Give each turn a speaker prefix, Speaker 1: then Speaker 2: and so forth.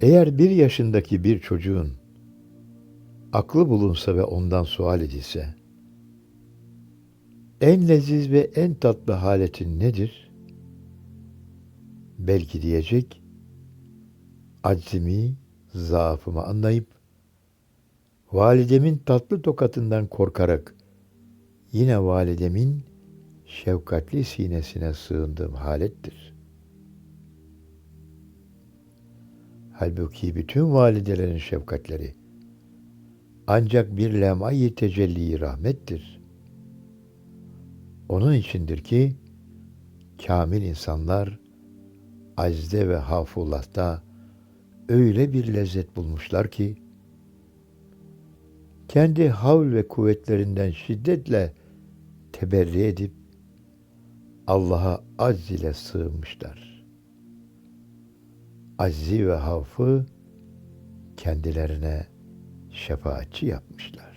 Speaker 1: Eğer bir yaşındaki bir çocuğun aklı bulunsa ve ondan sual edilse, en leziz ve en tatlı haletin nedir? Belki diyecek, aczimi, zaafımı anlayıp, validemin tatlı tokatından korkarak, yine validemin şefkatli sinesine sığındığım halettir. Halbuki bütün validelerin şefkatleri ancak bir lem'ay tecelli rahmettir. Onun içindir ki kamil insanlar acizde ve hafullah'ta öyle bir lezzet bulmuşlar ki kendi havl ve kuvvetlerinden şiddetle teberri edip Allah'a acz ile sığınmışlar. Aczi ve havfı kendilerine şefaatçi yapmışlar.